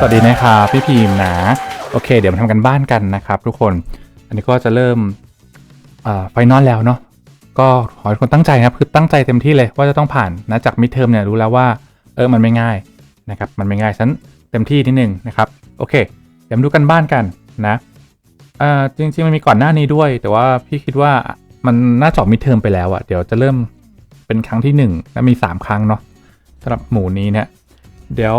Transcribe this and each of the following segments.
สวัสดีนะครับพี่พิมพ์นะโอเค เดี๋ยวมาทำกันบ้านกันนะครับทุกคนอันนี้ก็จะเริ่มไฟนอลแล้วเนาะก็ขอให้คนตั้งใจนะครับคือตั้งใจเต็มที่เลยว่าจะต้องผ่านนะจากมิดเทอมเนี่ยรู้แล้วว่าเออมันไม่ง่ายนะครับมันไม่ง่ายฉันเต็มที่นิดนึงนะครับโอเค เดี๋ยวมาดูกันบ้านกันนะอ่าจริงๆมันมีก่อนหน้านี้ด้วย แต่ว่าพี่คิดว่ามันน่าจะออกมิดเทอมไปแล้วอะเดี๋ยวจะเริ่มเป็นครั้งที่หนึ่งและมีสามครั้งเนาะสำหรับหมู่นี้เนี่ยเดี๋ยว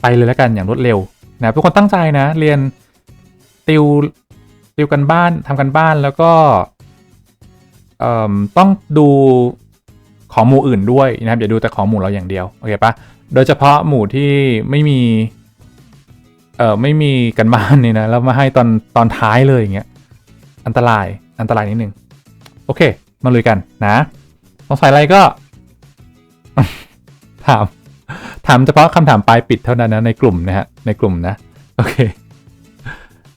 ไปเลยแล้วกันอย่างรวดเร็วนะทุกคนตั้งใจนะ เรียนติวติวกันบ้านทำกันบ้านแล้วก็ต้องดูของหมู่อื่นด้วยนะครับอย่าดูแต่ของหมู่เราอย่างเดียวโอเคปะโดยเฉพาะหมู่ที่ไม่มีเอ่อไม่มีกันบ้านนี่นะแล้วมาให้ตอนตอนท้ายเลยอย่างเงี้ยอันตรายอันตรายนิดนึงโอเค มาลุยกันนะสงสัยอะไรก็ถาม ถามเฉพาะคำถามปลายปิดเท่านั้นนะในกลุ่มนะฮะในกลุ่มนะโอเค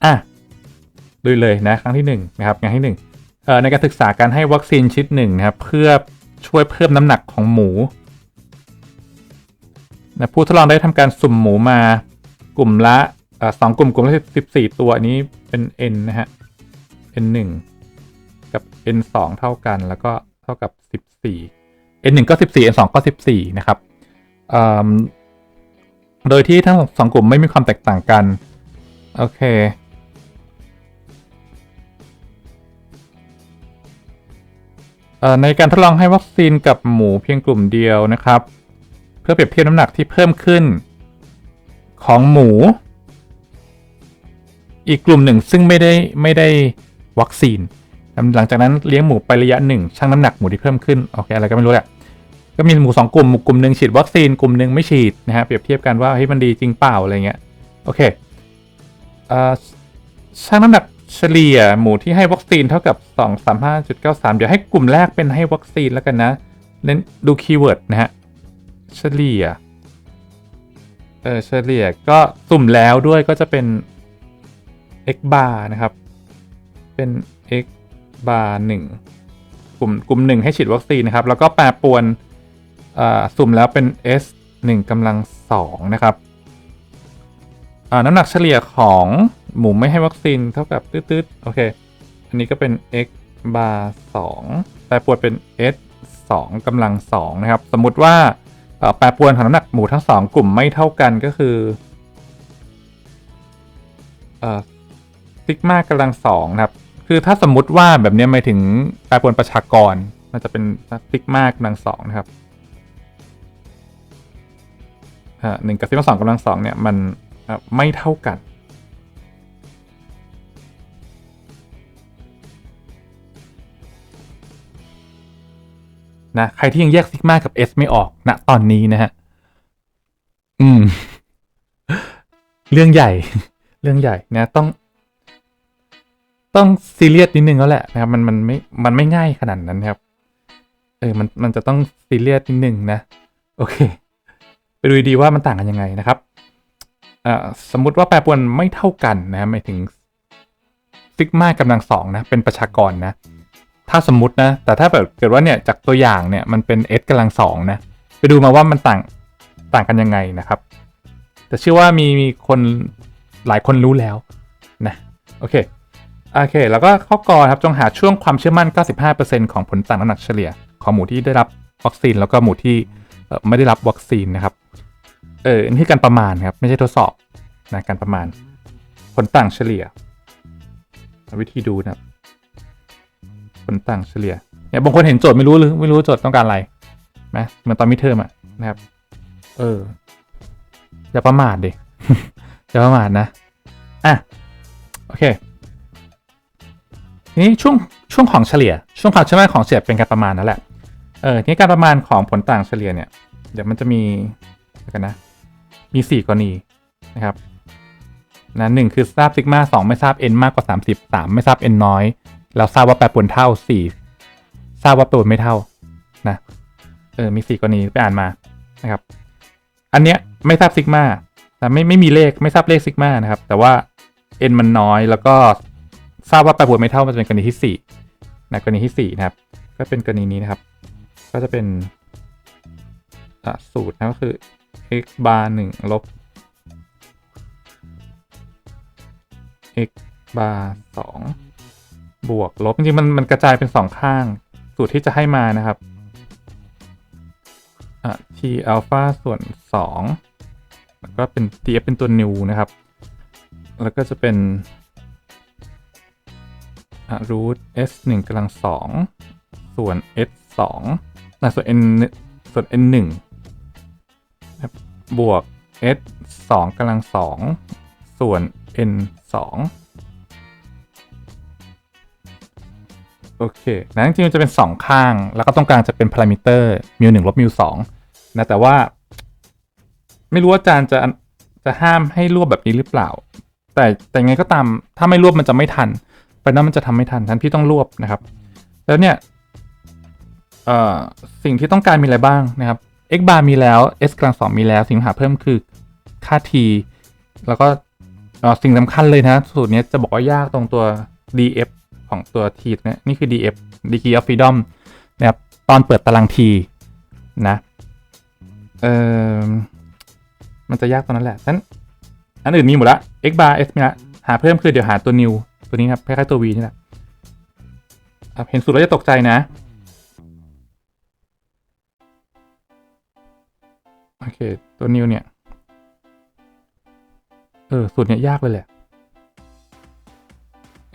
อะดูเลยนะครั้งที่หนึ่งนะครับงานที่หนึ่งเอ่อในการศึกษาการให้วัคซีนชิดหนึ่งนะครับเพื่อช่วยเพิ่มน้ำหนักของหมูนะผู้ทดลองได้ทำการสุ่มหมูมากลุ่มละสองกลุ่มกลุ่มละสิบสี่ตัวอันนี้เป็น n นะฮะ n หนึ่งกับ n สองเท่ากันแล้วก็เท่ากับสิบสี่ n หนึ่งก็สิบสี่ n สองก็สิบสี่นะครับ โดยที่ทั้งสองกลุ่มไม่มีความแตกต่างกัน โอเค ในการทดลองให้วัคซีนกับหมูเพียงกลุ่มเดียวนะครับ เพื่อเปรียบเทียบน้ำหนักที่เพิ่มขึ้นของหมู อีกกลุ่มหนึ่งซึ่งไม่ได้ไม่ได้วัคซีน หลังจากนั้นเลี้ยงหมูไประยะหนึ่งชั่งน้ำหนักหมูที่เพิ่มขึ้น โอเค อะไรก็ไม่รู้แหละ ก็มีหมู่สองกลุ่มหมู่กลุ่มหนึ่งฉีดวัคซีนกลุ่มหนึ่งไม่ฉีดนะฮะเปรียบเทียบกันว่าเฮ้ยมันดีจริงเปล่าอะไรเงี้ยโอเคเอ่อชั่งน้ำหนักเฉลี่ยหมู่ที่ให้วัคซีนเท่ากับ 2 3 5 9 3 เดี๋ยวให้กลุ่มแรกเป็นให้วัคซีนแล้วกันนะเน้นดูคีย์เวิร์ดนะฮะเฉลี่ยเออเฉลี่ยก็สุ่มแล้วด้วยก็จะเป็น x bar นะครับ เป็น x bar 1กลุ่มกลุ่มหนึ่งให้ฉีดวัคซีนนะครับ แล้วก็แปรปวน สุ่มแล้วเป็น s 1กำลัง2นะครับน้ำหนักเฉลี่ยของหมูไม่ให้วัคซีนเท่ากับตืดๆโอเค อันนี้ก็เป็น x bar 2แปรปรวนเป็น s 2กำลัง2นะครับ สมมุติว่าแปรปรวนของน้ำหนักหมูทั้ง 2 กลุ่มไม่เท่ากันก็คือซิกมากำลัง2นะครับ คือถ้าสมมุติว่าแบบนี้หมายถึงแปรปรวนประชากรมันจะเป็นซิกมากำลัง2นะครับ หนึ่งกับซิกมาสองกำลังสองเนี่ยมันไม่เท่ากัน นะใครที่ยังแยกซิกมากับ S ไม่ออกณนะตอนนี้นะฮะ อืม เรื่องใหญ่ เรื่องใหญ่นะ ต้อง ต้องซีเรียสนิดนึงแล้วแหละนะครับ มันมันไม่ มันไม่ง่ายขนาดนั้นครับ เออ มันมันจะต้องซีเรียสนิดนึงนะ โอเค ไปดูดีว่ามันต่างกันยังไงนะครับสมมุติว่าแปรปรวนไม่เท่ากันนะหมายถึงซิกมากำลังสองนะเป็นประชากรนะถ้าสมมตินะ แต่ถ้าแบบเกิดว่าเนี่ยจากตัวอย่างเนี่ยมันเป็น s กำลังสองนะ ไปดูมาว่ามันต่างต่างกันยังไงนะครับ แต่เชื่อว่ามีมีคนหลายคนรู้แล้วนะโอเคโอเค แล้วก็ข้อกอครับจงหาช่วงความเชื่อมั่น 95%ของผลต่างน้ำหนักเฉลี่ย ของหมู่ที่ได้รับวัคซีนแล้วก็หมู่ที่ ไม่ได้รับวัคซีนนะครับ เออนี่การประมาณครับ ไม่ใช่ทดสอบนะการประมาณ ผลต่างเฉลี่ย วิธีดูนะครับ ผลต่างเฉลี่ยเนี่ยบางคนเห็นโจทย์ไม่รู้หรือไม่รู้โจทย์ต้องการอะไรนะเหมือนตอนมิเทอมอะนะครับ เอออย่าประมาทดิอย่าประมาทนะอะโอเคทีนี้ช่วงช่วงของเฉลี่ย ช่วงความเชื่อมั่นของเฉลี่ยเป็นการประมาณนั่นแหละ เออที่การประมาณของผลต่างเฉลี่ยเนี่ย เดี๋ยวมันจะมีกันนะ มี 4 กรณีนะครับนะหนึ่งคือทราบซิกมาสองไม่ทราบ n มากกว่า 30 3 ไม่ทราบ n น้อย แล้วทราบว่าแปรปรวนเท่า 4 ทราบว่าแปรปรวนไม่เท่านะเออมี 4 กรณีไปอ่านมานะครับ อันเนี้ยไม่ทราบซิกมาแต่ไม่ไม่มีเลขไม่ทราบเลขซิกมานะครับ แต่ว่า n มันน้อยแล้วก็ทราบว่าแปรปรวนไม่เท่ามันจะเป็นกรณีที่4นะกรณีที่4นะครับ ก็เป็นกรณีนี้นะครับ ก็จะเป็นสูตรนะก็คือ x bar 1ลบ x บาร์สองบวกลบ จริงๆมันมันกระจายเป็นสองข้าง สูตรที่จะให้มานะครับอ t อัลฟาส่วนสองแล้วก็เป็น df เป็นตัว new นะครับ แล้วก็จะเป็นอะ root s หนึ่งกำลังสองส่วน s สอง นะส่วน n ส่วน n หนึ่งนะครับบวก s สองกำลังสองส่วน n สองโอเคนะจริงๆจะเป็นสองข้าง แล้วก็ตรงกลางจะเป็นพารามิเตอร์มิวหนึ่งลบมิวสองนะแต่ว่า ไม่รู้ว่าอาจารย์จะจะห้ามให้รวบแบบนี้หรือเปล่า แต่แต่ไงก็ตามถ้าไม่รวบมันจะไม่ทัน ไปนั้นมันจะทำไม่ทันทันพี่ต้องรวบนะครับ แล้วเนี่ย สิ่งที่ต้องการมีอะไรบ้างนะครับ x bar มีแล้ว s กลางสองมีแล้ว สิ่งหาเพิ่มคือค่า t แล้วก็สิ่งสำคัญเลยนะ สูตรนี้จะบอกว่ายากตรงตัว df ของตัว t นี่ยนี่คือ df degree of freedom นะครับ ตอนเปิดตาราง t นะเออมันจะยากตรงนั้นแหละนั้นอันอื่นมีหมดละ x bar s มีละหาเพิ่มคือเดี๋ยวหาตัว new ตัวนี้ครับคล้ายๆตัว v นี่แหละเห็นสูตรแล้วจะตกใจนะ โอเค ตัว new เนี่ย เออ สูตรเนี้ยยากเลยแหละ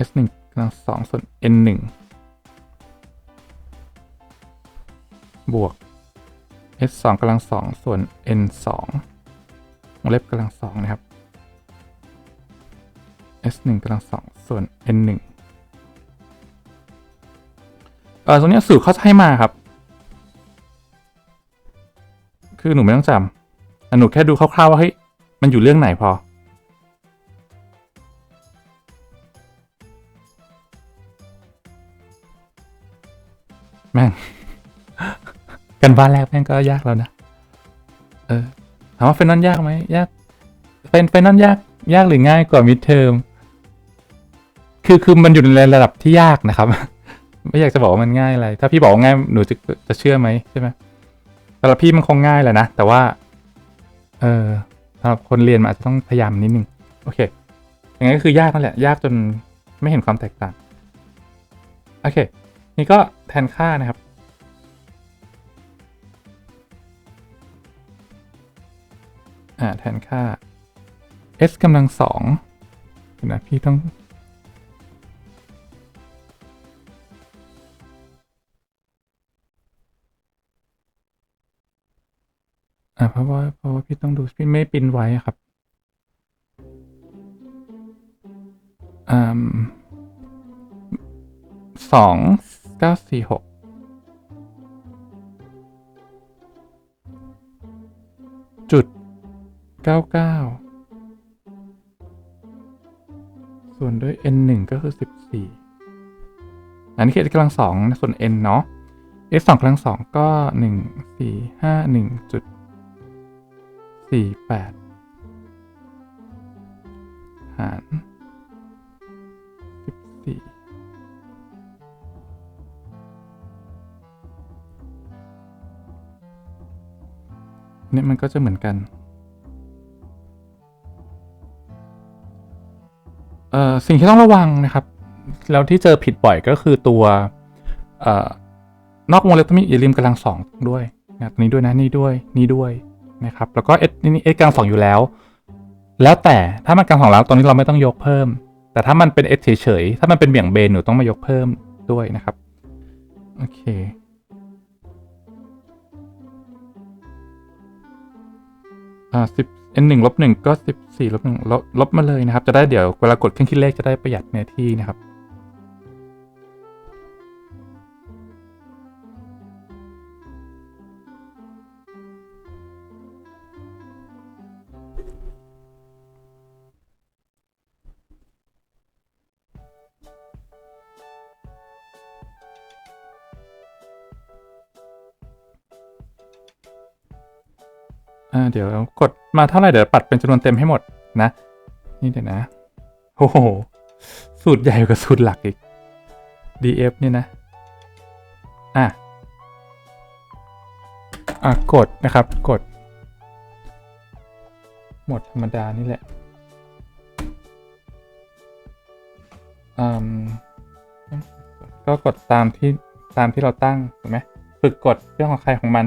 s 1กำลังสองส่วน n 1บวก s 2กำลังสองส่วน n 2วงเล็บกำลังสองนะครับ s 1กำลังสองส่วน n 1เออตรงเนี้ยสูตรเขาจะให้มาครับ คือหนูไม่ต้องจำอ่หนูแค่ดูคร่าวๆว่าเฮ้ยมันอยู่เรื่องไหนพอ แม่ง กันบ้านแรกแม่งก็ยากแล้วนะ เออถามว่าเฟนนอนยากไหมยากเฟนเฟนนอนยากยากหรือง่ายกว่ามิดเทอมคือคือมันอยู่ในระดับที่ยากนะครับ ไม่อยากจะบอกว่ามันง่ายอะไร ถ้าพี่บอกง่ายหนูจะจะเชื่อไหมใช่ไหมำหรับพี่มันคงง่ายแหละนะ แต่ว่า เออสำหรับคนเรียนมันอาจจะต้องพยายามนิดนึง โอเค อย่างนั้นก็คือยากนั่นแหละ ยากจนไม่เห็นความแตกต่าง โอเค นี่ก็แทนค่านะครับ อ่า แทนค่า s กำลังสองนะพี่ต้อง อ่าเพราะว่าเพราะว่าพี่ต้องดูพี่ไม่ปินไว้ครับอ่าสองเก้าสี่หกจุดเก้าเก้าส่วนด้วย n หนึ่งก็คือสิบสี่อันนี้คือ s กำลังสองนะส่วน n เนาะ s สองกำลังสองก็หนึ่งสี่ห้าหนึ่งจุด สี่แปดหารสิบสี่เนี่ยมันก็จะเหมือนกัน เอ่อ สิ่งที่ต้องระวังนะครับ แล้วที่เจอผิดบ่อยก็คือตัว เอ่อ นอกวงเล็บต้องมีอย่าลืมกำลังสองด้วยนะตัวนี้ด้วยนะ นี่ด้วย นี่ด้วย นะครับแล้วก็ s นี่ s กลางสองอยู่แล้ว แล้วแต่ถ้ามันกลางสองแล้วตอนนี้เราไม่ต้องยกเพิ่ม แต่ถ้ามันเป็น s เฉยๆถ้ามันเป็นเบี่ยงเบนหนูต้องมายกเพิ่มด้วยนะครับโอเคอ่าสิบ n หนึ่งลบหนึ่งก็สิบสี่ลบหนึ่งลบลบมาเลยนะครับ จะได้เดี๋ยวเวลากดเครื่องคิดเลขจะได้ประหยัดเนื้อที่นะครับ อ่าเดี๋ยวกดมาเท่าไหร่เดี๋ยวปัดเป็นจำนวนเต็มให้หมดนะ นี่เดี๋ยวนะโอ้โห สูตรใหญ่กว่าสูตรหลักอีก df นี่นะ อะอะกดนะครับ กด หมดธรรมดานี่แหละอืมก็กดตามที่ตามที่เราตั้งถูกไหมฝึกกดเรื่องของใครของมัน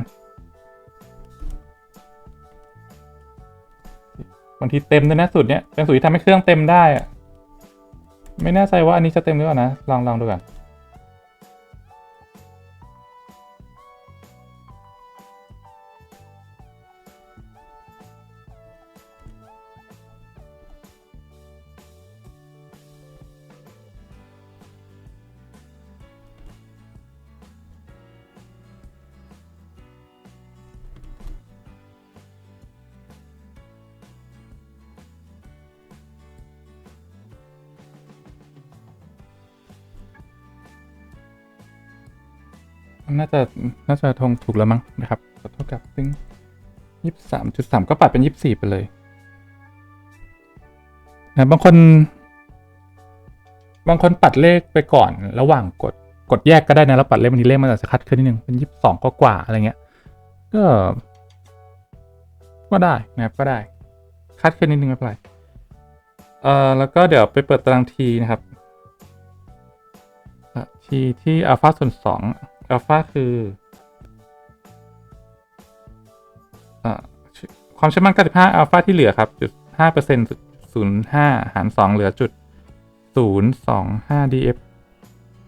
บางทีเต็มด้วยนะสูตรเนี้ยเป็นสูตรที่ทำให้เครื่องเต็มได้อะไม่แน่ใจว่าอันนี้จะเต็มหรือเปล่านะลองลองดูก่อน น่าจะทงถูกแล้วมั้งนะครับเท่ากับซึ่งยี่สามจุดสามก็ปัดเป็นยี่สี่ไปเลยนะบางคน บางคนปัดเลขไปก่อน ระหว่างกดกดแยกก็ได้นะแล้วปัดเลขบางทีเลขมันอาจจะคัดขึ้นนิดนึงเป็นยี่สองก็กว่าอะไรเงี้ย ก็ ก็ได้นะครับก็ได้ คัดขึ้นนิดนึงไม่เป็นไรเอ่อแล้วก็เดี๋ยวไปเปิดตารางทีนะครับทีที่อัลฟาส่วนสองอัลฟาคือ ความเชื่อมั่น 95 อัลฟาที่เหลือครับจุด5เปอร์เซ็นต์ศูนย์ห้าหารสองเหลือจุดศูนย์สองห้า df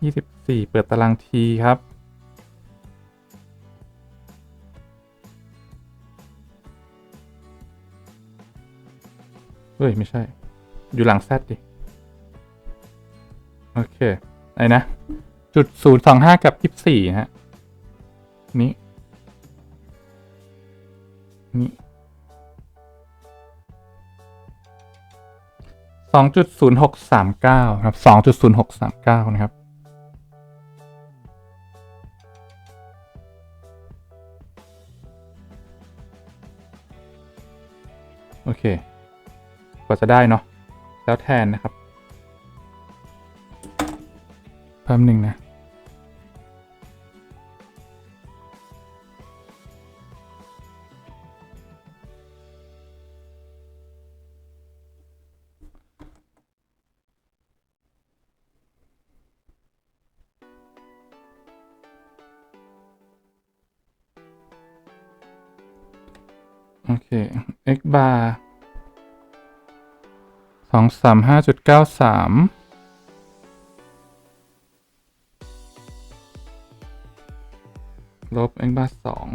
ยี่สิบสี่เปิดตารางทีครับ เฮ้ย ไม่ใช่ อยู่หลังแซดดิ โอเคไอ้นะ จุดศูนย์สองห้ากับยี่สี่ฮะ นี้ นี้สองจุดศูนย์หกสามเก้าครับสองจุดศูนย์หกสามเก้านะครับ โอเคกว่าจะได้เนาะแล้วแทนนะครับแป๊บหนึ่งนะ x bar สองสามห้าจุดเก้าสามลบ x bar สอง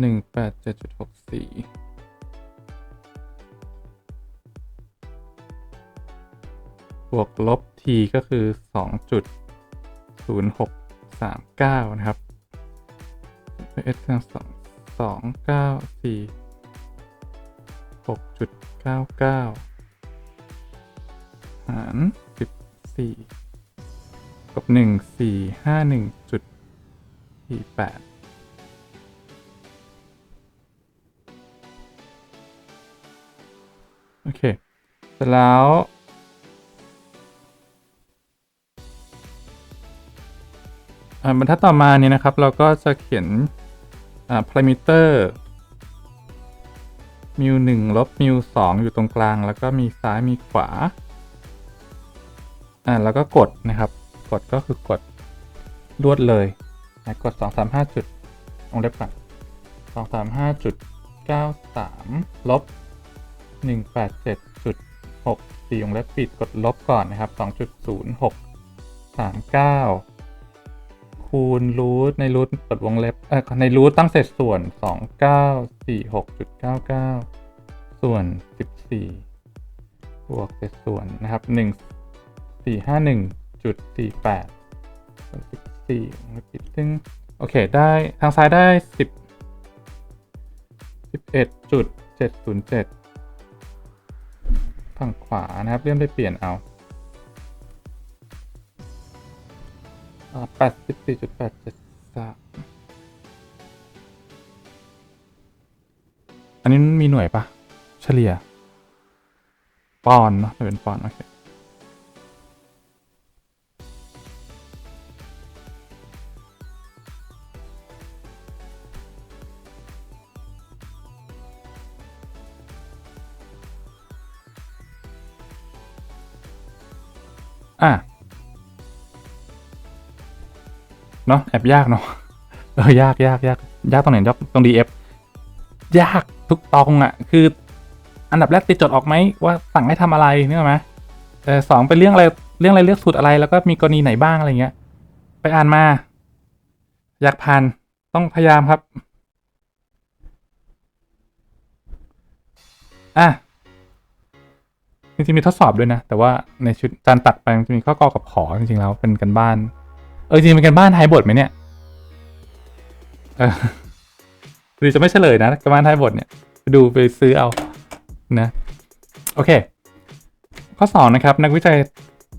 หนึ่งแปดเจ็ดจุดหกสี่บวกลบ t ก็คือสองจุดศูนย์หกสามเก้านะครับ s กำลังสอง สองเก้าสี่หกจุดเก้าเก้าหารสิบสี่กับหนึ่งสี่ห้าหนึ่งจุดสี่แปดโอเคเสร็จแล้วบรรทัดต่อมาเนี่ยนะครับเราก็จะเขียน อ่าพารามิเตอร์มิวหนึ่งลบมิวสองอยู่ตรงกลาง แล้วก็มีซ้ายมีขวา อ่าแล้วก็กดนะครับ กดก็คือกดลวดเลยนะกดห้าจุดลงเล็บก่อนสองสามห้าจุดเก้าสามลบหนึ่งแปดเจ็ดจุดหกสี่วงเล็บปิดกดลบก่อนนะครับสองจุดศูนย์หกสามเก้า คูณรูทในรูทเปิดวงเล็บเออในรูทตั้งเศษส่วน 2 9 4 6 9 9 ส่วน 14 บวกเศษส่วนนะครับ 1 4 5 1จุด48ส่วน14วงเล็บปิดซึ่งโอเค ได้ทางซ้ายได้ 10 11จุด707 ฝั่งขวานะครับ เลื่อนไปเปลี่ยนเอา แปดสิบสี่จุดแปดเจ็ดสามอันนี้มีหน่วยปะเฉลี่ย ปอนด์เนาะจะเป็นปอนด์โอเคอะ เนาะแอบยากเนาะเออยากยากยากยากตรงไหนยากตรง DF ยากทุกตองอะ่ะ คือ อันดับแรกติดจดออกไหมว่าสั่งให้ทำอะไรนึกออกไหมเออสองเป็นเรื่องอะไรเรื่องอะไรเลือกสูตรอะไรแล้วก็มีกรณีไหนบ้างอะไรเงี้ย ไปอ่านมา อยากผ่านต้องพยายามครับอะจริงๆมีทดสอบด้วยนะ แต่ว่าในชุดจานตัดไปมันจะมีข้อกอกับขอจริงๆแล้วเป็นกันบ้าน เออจริงเป็นกันบ้านท้ายบทไหมเนี่ยเออหรือจะไม่เฉลยนะกันบ้านท้ายบทเนี่ยไปดูไปซื้อเอานะโอเค ข้อสองนะครับนักวิจัย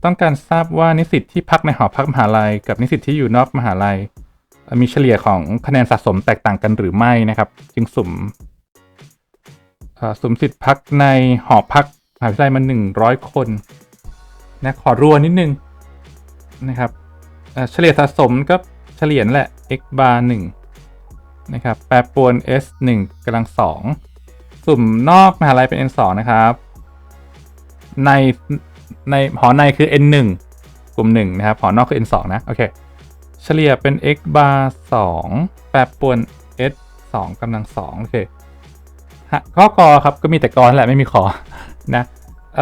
ต้องการทราบว่านิสิตที่พักในหอพักมหาลัย กับนิสิตที่อยู่นอกมหาลัย มีเฉลี่ยของคะแนนสะสมแตกต่างกันหรือไม่นะครับ จึงสุ่มสุ่มสิทธิ์พักในหอพักมหาวิทยาลัยมาหนึ่งร้อยคนนะขอรัวนิดนึงนะครับ เฉลี่ยสะสมก็เฉลี่ยนแหละ x bar หนึ่งนะครับ แปรปรวน s หนึ่งกำลังสองสุ่มนอกมหาลัยเป็น n สองนะครับ ในในหอในคือ n หนึ่งกลุ่มหนึ่งนะครับ หอนอกคือ n สองนะ โอเค เฉลี่ยเป็น x bar 2 แปรปรวน s 2กำลัง 2 โอเคข้อกอครับ ก็มีแต่กอแหละไม่มีขอนะอ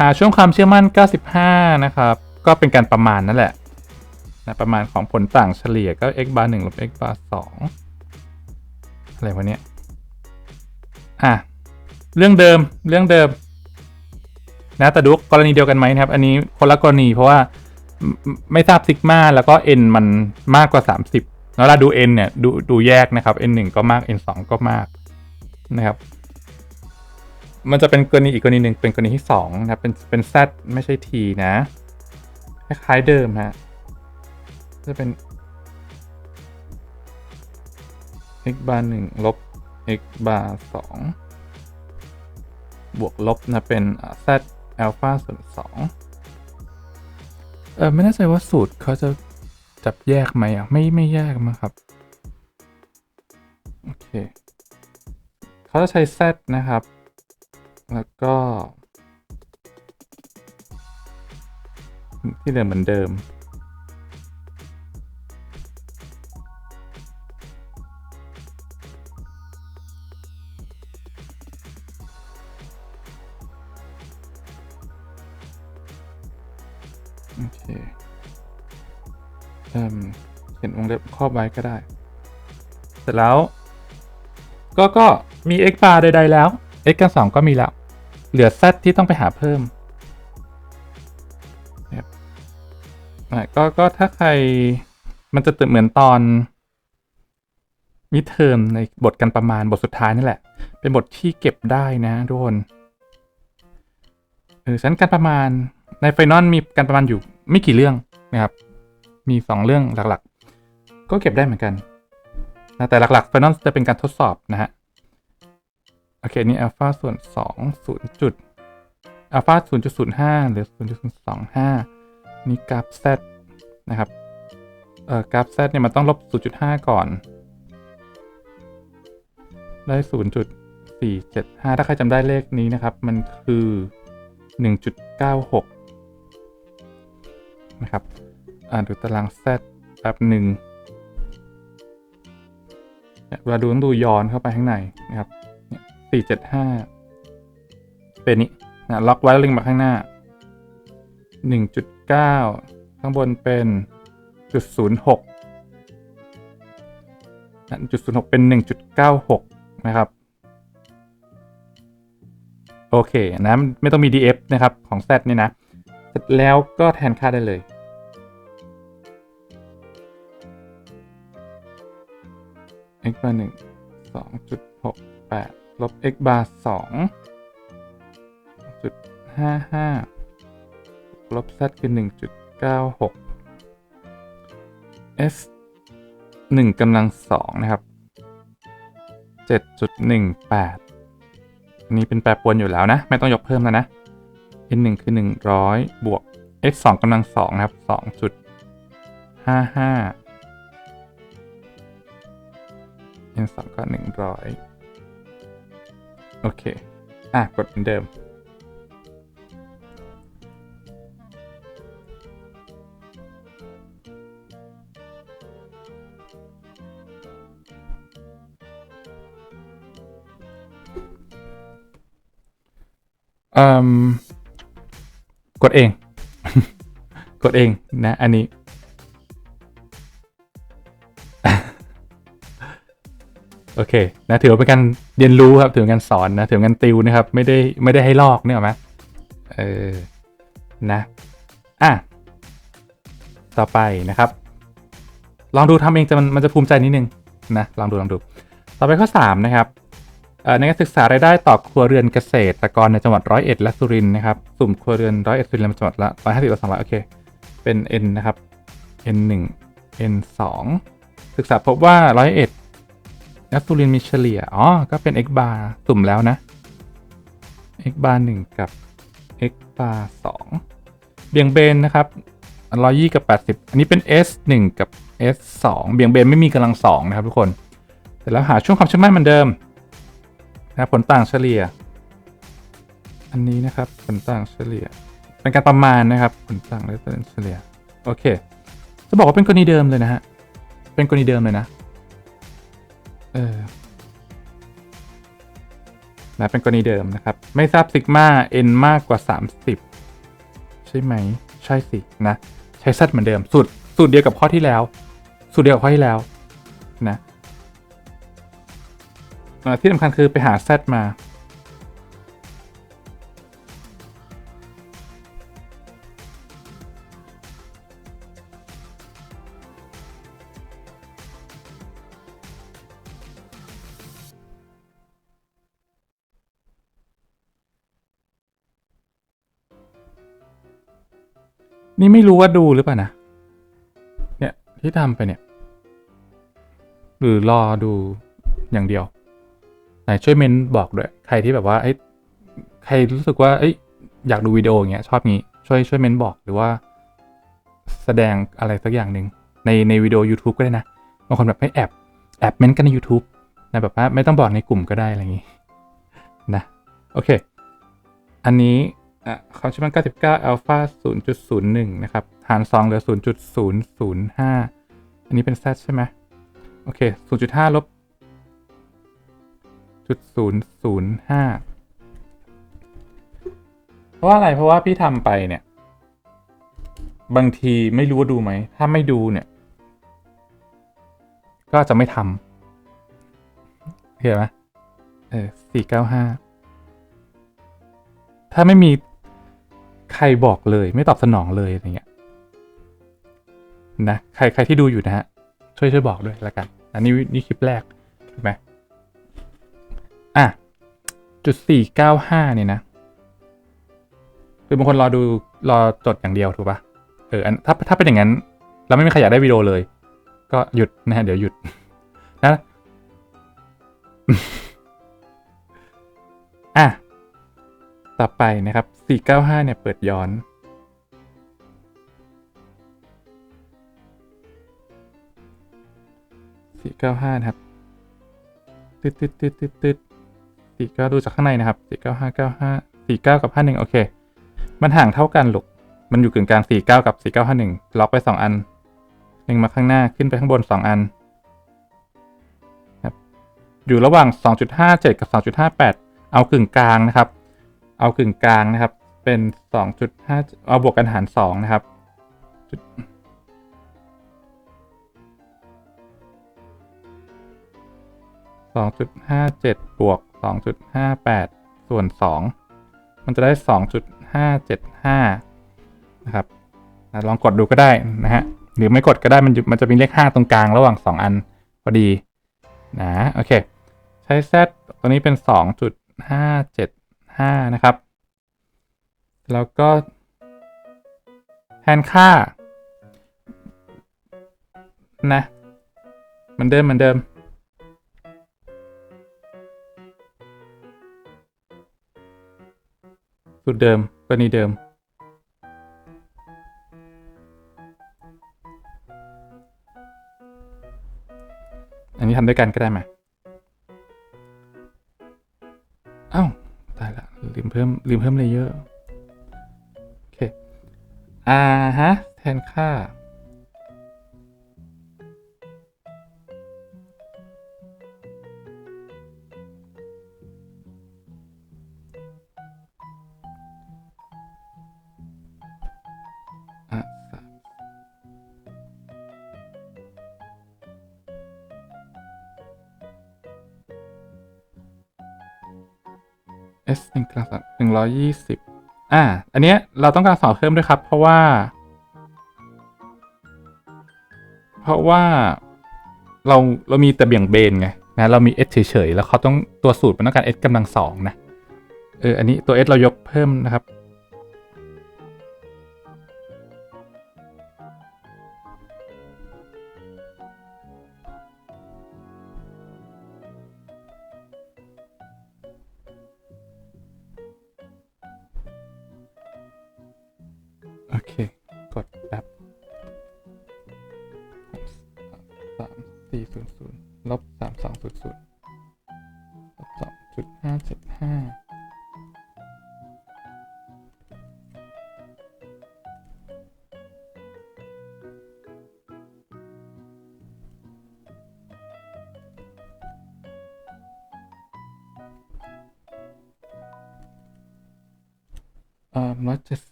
หาช่วงความเชื่อมั่น 95 นะครับ ก็เป็นการประมาณนั่นแหละ นะประมาณของผลต่างเฉลี่ยก็ x bar 1ลบ x bar 2อะไรวะเนี่ยอะเรื่องเดิมเรื่องเดิมนะแต่ดูกรณีเดียวกันไหมนะครับ อันนี้คนละกรณีเพราะว่าไม่ทราบซิกมาแล้วก็ n มันมากกว่า 30แล้วเวลาดู n เนี่ยดูดูแยกนะครับ n 1ก็มาก n 2ก็มากนะครับ มันจะเป็นกรณีอีกกรณีหนึ่งเป็นกรณีที่2นะครับเป็นเป็น z ไม่ใช่ t นะ คล้ายๆเดิมฮะ จะเป็น x bar 1ลบ x bar 2บวกลบนะเป็น z อัลฟาส่วนสองเออไม่แน่ใจว่าสูตรเขาจะจับแยกไหมอะ ไม่ไม่แยกมั้งครับ โอเคเขาจะใช้ z นะครับ แล้วก็ ที่เดิมเหมือนเดิม เล็บครอบไว้ก็ได้ เสร็จแล้ว ก็ก็มี x bar ใด ๆ แล้ว x กัน2ก็มีแล้ว เหลือ z ที่ต้องไปหาเพิ่มนะครับอะก็ก็ถ้าใครมันจะเหมือนตอนมิเทอมในบทกันประมาณบทสุดท้ายนี่แหละ เป็นบทที่เก็บได้นะทุกคนเออฉะนันการประมาณในไฟนอลมีการประมาณอยู่ไม่กี่เรื่องนะครับ มี 2 เรื่องหลัก ก็เก็บได้เหมือนกันนะแต่หลักๆไฟนอลจะเป็นการทดสอบนะฮะ โอเค นี่อัลฟาส่วน 2 0จุดอัลฟา0.05 หรือ 0.25 นี่กราฟ z นะครับ เอ่อกราฟ z เนี่ยมันต้องลบ 0.5 ก่อน ได้ 0.475 ถ้าใครจำได้เลขนี้นะครับ มันคือ 1.96 นะครับ อ่าดูตาราง z แป๊บหนึ่ง เนี่ยเวลาดูต้องดูย้อนเข้าไปข้างในนะครับสี่เจ็ดห้าเป็นนี้นะล็อกไว้แล้วลิงมาข้างหน้าหนึ่งจุดเก้าข้างบนเป็นจุดศูนย์หกจุดศูนย์หกเป็นหนึ่งจุดเก้าหกนะครับ โอเคนะไม่ต้องมี df นะครับ ของ z เนี่ยนะ เสร็จแล้วก็แทนค่าได้เลย x bar หนึ่งสองจุดหกแปดลบ x bar สองจุดห้าห้าลบ z คือหนึ่งจุดเก้าหก s หนึ่งกำลังสองนะครับเจ็ดจุดหนึ่งแปดอันี่เป็นแปรปรวนอยู่แล้วนะ ไม่ต้องยกเพิ่มแล้วนะ n หนึ่งคือหนึ่งร้อยบวก x สองกำลังสองนะครับสองจุดห้าห้า n 2ก็100 โอเค อะ กดเหมือนเดิม กดเอง กดเองนะ อันนี้ โอเคนะถือเป็นการเรียนรู้ครับถือเป็นการสอนนะถือเป็นการติวนะครับ ไม่ได้ไม่ได้ให้ลอกเนี่ยหรอไหมเออนะอะต่อไปนะครับ ลองดูทำเองจะมันมันจะภูมิใจนิดนึงนะลองดูลองดู ต่อไปข้อ3นะครับในการศึกษารายได้ต่อครัวเรือนเกษตรกรในจังหวัดร้อยเอ็ดและสุรินทร์นะครับสุ่มครัวเรือนร้อยเอ็ดสุรินทร์จังหวัดละร้อยห้าสิบต่อสองร้อยโอเค เป็น n นะครับ n 1 n 2ศึกษาพบว่าร้อยเอ็ด และสุรินมีเฉลี่ย อ๋อ ก็เป็น x bar สุ่มแล้วนะ x bar 1 กับ x bar 2 เบี่ยงเบนนะครับร้อยยี่กับแปดสิบอันนี้เป็น s 1 กับ s 2 เบี่ยงเบนไม่มีกำลังสองนะครับทุกคน เสร็จแล้วหาช่วงความชื่อมั่นเหมือนเดิมนะครับผลต่างเฉลี่ย อันนี้นะครับผลต่างเฉลี่ย เป็นการประมาณนะครับผลต่างและเฉลี่ย โอเค จะบอกว่าเป็นกรณีเดิมเลยนะฮะ เป็นกรณีเดิมเลยนะ เออนะเป็นกรณีเดิมนะครับ ไม่ทราบซิกมา n มากกว่า 30 ใช่ไหม ใช่สินะ ใช้ซัดเหมือนเดิม สูตรสูตรเดียวกับข้อที่แล้ว สูตรเดียวกับข้อที่แล้วนะที่สำคัญคือไปหา z มา นี่ไม่รู้ว่าดูหรือเปล่านะ เนี่ยที่ทำไปเนี่ย หรือรอดูอย่างเดียว ไหนช่วยเมนบอกด้วย ใครที่แบบว่าเอ้ใครรู้สึกว่าเอ้ยอยากดูวิดีโออย่างเงี้ยชอบงี้ช่วยช่วยเมนบอกหรือว่า แสดงอะไรสักอย่างหนึ่งในในวิดีโอ YouTube ก็ได้นะบางคนแบบให้แอบแอบเมนกันใน YouTube นะแบบว่าไม่ต้องบอกในกลุ่มก็ได้อะไรอย่างงี้นะโอเค อันนี้ อะความเชื่อมั่น99 alpha 0.01 นะครับ หาร 2 เหลือ 0.005 อันนี้เป็น z ใช่ไหมโอเค 0.5 ลบจุดศูนย์ศูนย์ห้าเพราะว่าอะไร เพราะว่าพี่ทำไปเนี่ย บางทีไม่รู้ว่าดูไหม ถ้าไม่ดูเนี่ย ก็จะไม่ทำเห็นไหมเออสี่เก้าห้าถ้าไม่มี ใครบอกเลยไม่ตอบสนองเลยอะไรเงี้ยนะใครใครที่ดูอยู่นะฮะช่วยช่วยบอกด้วยละกัน อันนี้นี่คลิปแรกถูกไหมอะจุดสี่เก้าห้าเนี่ยนะคือบางคนรอดูรอจดอย่างเดียวถูกปะเอออันถ้าถ้าเป็นอย่างนั้น เราไม่มีใครอยากได้วิดีโอเลย ก็หยุดนะฮะเดี๋ยวหยุดนะ ต่อไปนะครับ 495 เนี่ยเปิดย้อน 495 นะครับตึ๊ดตึ๊ดตึ๊ดตึ๊ดตึ๊ดสี่เก้าดูจากข้างในนะครับสี่เก้าห้าเก้าห้าสี่เก้ากับห้าหนึ่งโอเค มันห่างเท่ากันหลูก มันอยู่กึ่งกลางสี่เก้ากับสี่เก้าห้าหนึ่งล็อกไปสองอันหนึ่งมาข้างหน้า ขึ้นไปข้างบนสองอันครับอยู่ระหว่างสองจุดห้าเจ็ดกับสองจุดห้าแปดเอากึ่งกลางนะครับ เอากึ่งกลางนะครับ เป็นสองจุดห้าเอาบวกกันหารสองนะครับสองจุดห้าเจ็ดบวกสองจุดห้าแปดส่วนสองมันจะได้สองจุดห้าเจ็ดห้านะครับลองกดดูก็ได้นะฮะหรือไม่กดก็ได้มันมันจะมีเลขห้าตรงกลางระหว่างสองอันพอดีนะโอเค ใช้เซตตัวนี้เป็นส องจุดห้านะครับ แล้วก็แทนค่า นะเหมือนเดิมเหมือนเดิม สูตรเดิมกรณีเดิมอันนี้ทำด้วยกันก็ได้ไหมอ้าว ลืมเพิ่มลืมเพิ่มเลเยอร์ โอเค อ่าฮะ แทนค่า S หนึ่งกลางสองหนึ่งร้อยยี่สิบอ่า อันเนี้ยเราต้องการสอบเพิ่มด้วยครับ เพราะว่า เพราะว่าเราเรามีแต่เบี่ยงเบนไงนะเรามี s เฉยๆแล้วเขาต้องตัวสูตรมันต้องการ s กำลังสองนะเอออันนี้ตัว s เรายกเพิ่มนะครับ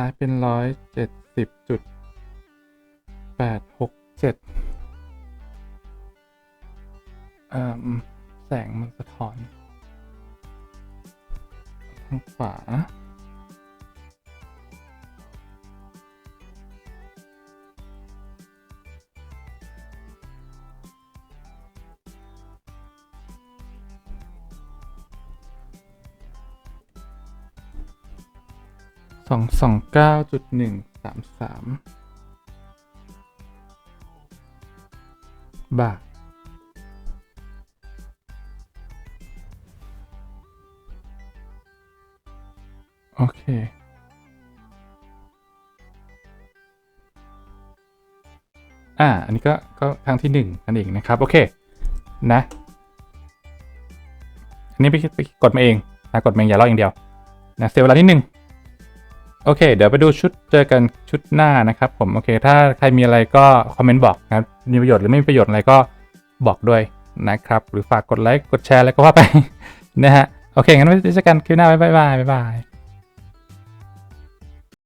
ซ้ายเป็นร้อยเจ็ดสิบจุด สองสองเก้าจุดหนึ่งสามสามบาทโอเค อ่า อันนี้ก็ ก็ครั้งที่หนึ่งนั่นเองนะครับ โอเค นะ อันนี้ไปไปกดมาเองนะกดมาเองอย่าลอกอย่างเดียว นะ เสียเวลานิดนึง โอเค เดี๋ยวไปดูชุดเจอกันชุดหน้านะครับผม โอเค ถ้าใครมีอะไรก็คอมเมนต์บอกนะครับ มีประโยชน์หรือไม่มีประโยชน์อะไรก็บอกด้วยนะครับ หรือฝากกดไลค์ กดแชร์แล้วก็ว่าไปนะฮะ โอเค งั้นไว้เจอกันคลิปหน้า บ๊ายบาย บ๊ายบาย